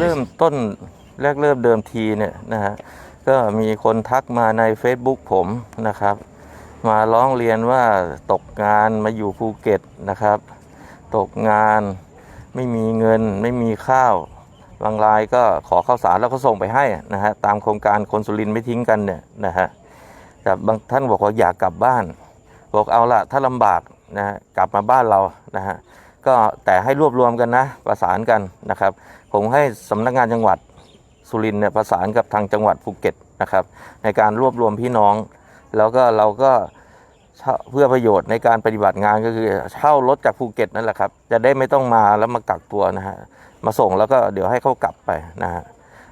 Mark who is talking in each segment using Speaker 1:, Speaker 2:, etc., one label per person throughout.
Speaker 1: เริ่มต้นแรกเริ่มเดิมทีเนี่ยนะฮะก็มีคนทักมาใน Facebook ผมนะครับ มาร้องเรียนว่าตกงานมาอยู่ภูเก็ตนะครับ ตกงานไม่มีเงินไม่มีข้าวบางรายก็ขอข้าวสารแล้วก็ส่งไปให้นะฮะตามโครงการคนสุรินไม่ทิ้งกันเนี่ยนะฮะแต่บางท่านบอกว่าอยากกลับบ้าน บอกเอาละถ้าลำบากนะฮะกลับมาบ้านเรานะฮะก็แต่ให้รวบรวมกันนะประสานกันนะครับ ผมให้สำนักงานจังหวัดสุรินทร์เนี่ยประสานกับทางจังหวัดภูเก็ตนะครับ ในการรวบรวมพี่น้อง แล้วก็เราก็เพื่อประโยชน์ในการปฏิบัติงานก็คือเช่ารถจากภูเก็ตนั่นแหละครับ จะได้ไม่ต้องมาแล้วมากักตัวนะฮะมาส่งแล้วก็เดี๋ยวให้เขากลับไปนะฮะ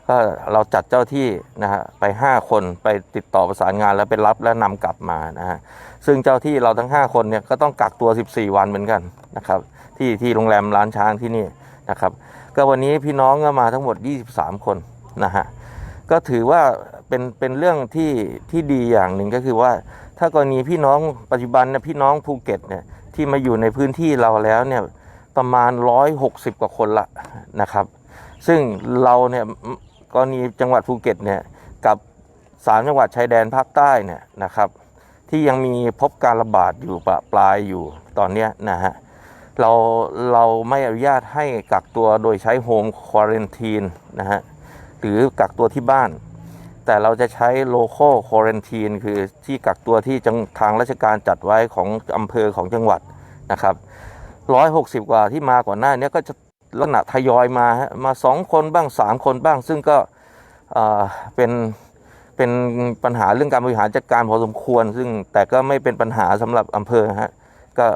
Speaker 1: ก็เราจัดเจ้าที่นะฮะไป 5 คนไปติดต่อประสานงานแล้วไปรับและนำกลับมานะฮะซึ่งเจ้าที่เราทั้ง 5 คนเนี่ยก็ต้องกักตัว 14 วันเหมือนกันนะครับ ที่ที่โรงแรมร้านช้างที่นี่นะครับ ก็วันนี้พี่น้องก็มาทั้งหมด 23 คนนะฮะก็ถือว่าเป็นเป็นเรื่องที่ที่ดีอย่างหนึ่งก็คือว่า ถ้ากรณีพี่น้องปัจจุบันเนี่ยพี่น้องภูเก็ตเนี่ยที่มาอยู่ในพื้นที่เราแล้วเนี่ยประมาณ 160 กว่าคนละนะครับ ซึ่งเราเนี่ยกรณีจังหวัดภูเก็ตเนี่ยกับสามจังหวัดชายแดนภาคใต้เนี่ยนะครับ ที่ยังมีพบการระบาดอยู่ปะปลายอยู่ตอนนี้นะฮะ เราเราไม่อนุญาตให้กักตัวโดยใช้โฮมควอเรนทีนนะฮะหรือกักตัวที่บ้าน แต่เราจะใช้โลโก้ควอเรนทีนคือที่กักตัวที่จังทางราชการจัดไว้ของอำเภอของจังหวัดนะครับร้อยหกสิบกว่าที่มาก่อนหน้านี้ก็จะลักษณะทยอยมาฮะมาสองคนบ้างสามคนบ้าง ซึ่งก็เออเป็นเป็นปัญหาเรื่องการบริหารจัดการพอสมควร ซึ่งแต่ก็ไม่เป็นปัญหาสำหรับอำเภอฮะก็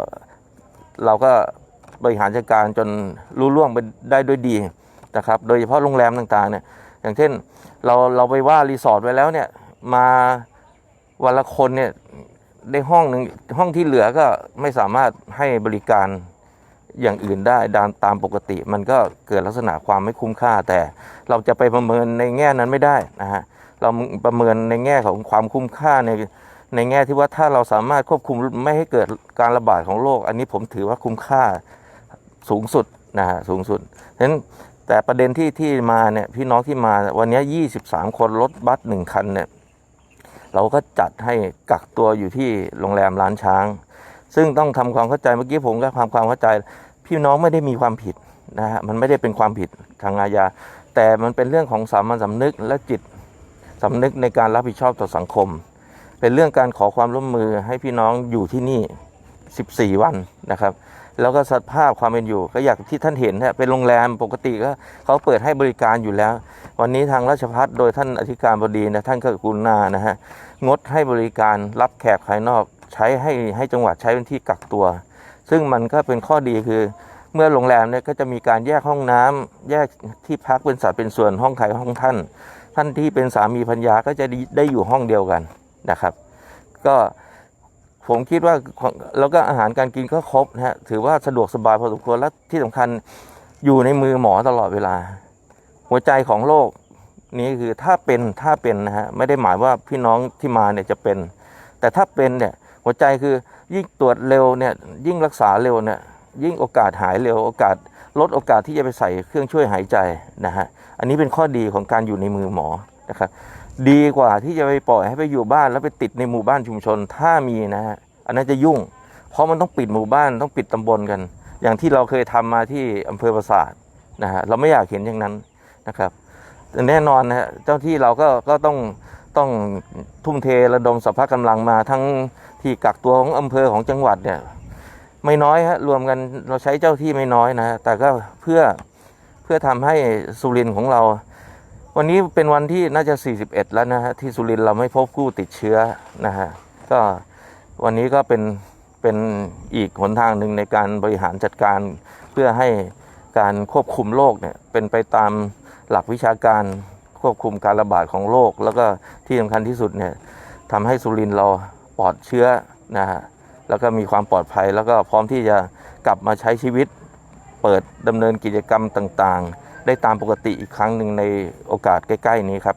Speaker 1: เราก็บริหารจัดการจนรู้ล่วงไปได้ด้วยดีนะครับ โดยเฉพาะโรงแรมต่างๆเนี่ยอย่างเช่นเราเราไปว่ารีสอร์ทไว้แล้วเนี่ยมาวันละคนเนี่ยได้ห้องหนึ่งห้องที่เหลือก็ไม่สามารถให้บริการอย่างอื่นได้ตามตามปกติ มันก็เกิดลักษณะความไม่คุ้มค่า แต่เราจะไปประเมินในแง่นั้นไม่ได้นะฮะเราประเมินในแง่ของความคุ้มค่าใน ในแง่ที่ว่าถ้าเราสามารถควบคุมไม่ให้เกิดการระบาดของโรคอันนี้ผมถือว่าคุ้มค่าสูงสุดนะฮะสูงสุดฉะนั้นแต่ประเด็นที่ที่มาเนี่ยพี่น้องที่มาวันนี้ 23 คนรถบัสหนึ่งคันเนี่ยเราก็จัดให้กักตัวอยู่ที่โรงแรมร้านช้าง ซึ่งต้องทำความเข้าใจเมื่อกี้ผมก็ทำความเข้าใจ พี่น้องไม่ได้มีความผิดนะฮะมันไม่ได้เป็นความผิดทางอาญาแต่มันเป็นเรื่องของสามัญสำนึกและจิตสำนึกในการรับผิดชอบต่อสังคม เป็นเรื่องการขอความร่วมมือให้พี่น้องอยู่ที่นี่ 14 วันนะครับ แล้วก็สภาพความเป็นอยู่ ก็อยางที่ท่านเห็นนะเป็นโรงแรมปกติก็เขาเปิดให้บริการอยู่แล้ว วันนี้ทางราชพัฒโดยท่านอธิการบดีนะท่านก็กรุณานะฮะงดให้บริการรับแขกภายนอกใช้ให้ให้จังหวัดใช้เป็นที่กักตัว ซึ่งมันก็เป็นข้อดีคือเมื่อโรงแรมเนี่ยก็จะมีการแยกห้องน้ำแยกที่พักเป็นสัดเป็นส่วนห้องใครห้องท่าน ท่านที่เป็นสามีพัญญาก็จะได้อยู่ห้องเดียวกัน นะครับ ก็ผมคิดว่าแล้วก็อาหารการกินก็ครบนะฮะถือว่าสะดวกสบายพอสมควรและที่สำคัญอยู่ในมือหมอตลอดเวลา หัวใจของโรคนี้คือถ้าเป็นถ้าเป็นนะฮะไม่ได้หมายว่าพี่น้องที่มาเนี่ยจะเป็น แต่ถ้าเป็นเนี่ยหัวใจคือยิ่งตรวจเร็วเนี่ยยิ่งรักษาเร็วเนี่ยยิ่งโอกาสหายเร็วโอกาสลดโอกาสที่จะไปใส่เครื่องช่วยหายใจนะฮะอันนี้เป็นข้อดีของการอยู่ในมือหมอนะครับ ดีกว่าที่จะไปปล่อยให้ไปอยู่บ้านแล้วไปติดในหมู่บ้านชุมชนถ้ามีนะฮะอันนั้นจะยุ่ง เพราะมันต้องปิดหมู่บ้านต้องปิดตำบลกัน อย่างที่เราเคยทำมาที่อำเภอปราสาทนะฮะเราไม่อยากเห็นอย่างนั้นนะครับแแน่นอนนะฮะเจ้าที่เราก็ก็ต้องต้องทุ่มเทระดมสรรพกำลังมาทั้งที่กักตัวของอำเภอของจังหวัดเนี่ยไม่น้อยฮะรวมกันเราใช้เจ้าที่ไม่น้อยนะฮะแต่ก็เพื่อเพื่อทำให้สุรินทร์ของเรา วันนี้เป็นวันที่น่าจะ 41 แล้วนะฮะที่สุรินทร์เราไม่พบผู้ติดเชื้อนะฮะก็วันนี้ก็เป็นเป็นอีกหนทางหนึ่งในการบริหารจัดการ เพื่อให้การควบคุมโรคเนี่ยเป็นไปตามหลักวิชาการควบคุมการระบาดของโรคแล้วก็ที่สำคัญที่สุดเนี่ยทำให้สุรินทร์เราปลอดเชื้อนะฮะแล้วก็มีความปลอดภัย แล้วก็พร้อมที่จะกลับมาใช้ชีวิต เปิดดำเนินกิจกรรมต่างๆ ได้ตามปกติอีกครั้งหนึ่งในโอกาสใกล้ ๆ นี้ครับ